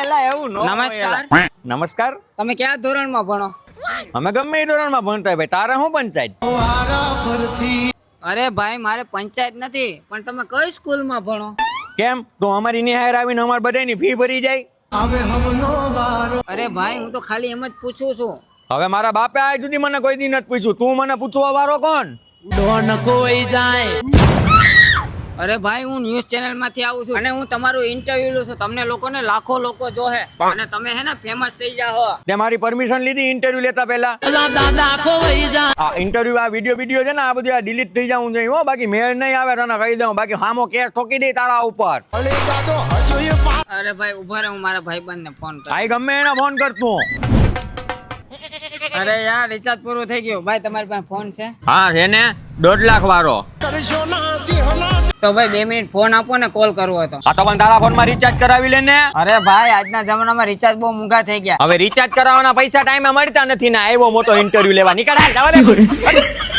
એલા એવું નો નમસ્કાર. નમસ્કાર. તમે કયા ધોરણમાં ભણો? અમે ગમે એ ધોરણમાં ભણતા ભાઈ. તારે શું પંચાયત? અરે ભાઈ મારે પંચાયત નથી પણ તમે કઈ સ્કૂલમાં ભણો? કેમ? તો અમારી નિહાર આવીને અમાર બધાની ફી ભરી જાય. અરે ભાઈ હું તો ખાલી એમ જ પૂછું છું. હવે મારા બાપે આજ સુધી મને કોઈ દી નથી પૂછ્યું. તું મને પૂછવા વાળો કોણ? અરે ભાઈ હું ન્યૂઝ ચેનલમાંથી આવું છું અને હું તમારું ઇન્ટરવ્યુ લઉં છું. તમને લોકોને લાખો લોકો જોહે. અને તમે હે ને ફેમસ થઈ જાઓ તે મારી પરમિશન લીધી ઇન્ટરવ્યુ લેતા પહેલા. આ ઇન્ટરવ્યુ આ વિડિયો વિડિયો છે ને આ બધું આ ડિલીટ થઈ જવું જોઈએ હો. બાકી મેળ નહીં આવે તને કહી દઉં. બાકી હામો કેસ ઠોકી દે તારા ઉપર. અરે ભાઈ ઊભા રહે હું મારા ભાઈબંધને ફોન કરું. ભાઈ ગમે એને ફોન કરતું અરે યાર રિચાર્જ પૂરું થઈ ગયું. ભાઈ તમારી પાસે ફોન છે? હા છે ને દોઢ લાખ વાળો. તો ભાઈ બે મિનિટ ફોન આપો ને કોલ કરવો હતો આ તો પણ તારા ફોનમાં રિચાર્જ કરાવી લે ને. અરે ભાઈ આજના જમાનામાં રિચાર્જ બહુ મોંઘા થઈ ગયા. હવે રિચાર્જ કરાવવાના પૈસા ટાઈમે મળતા નથી ને આવ્યો મોટો ઇન્ટરવ્યુ લેવા. નીકળ હાલ, જવા દે.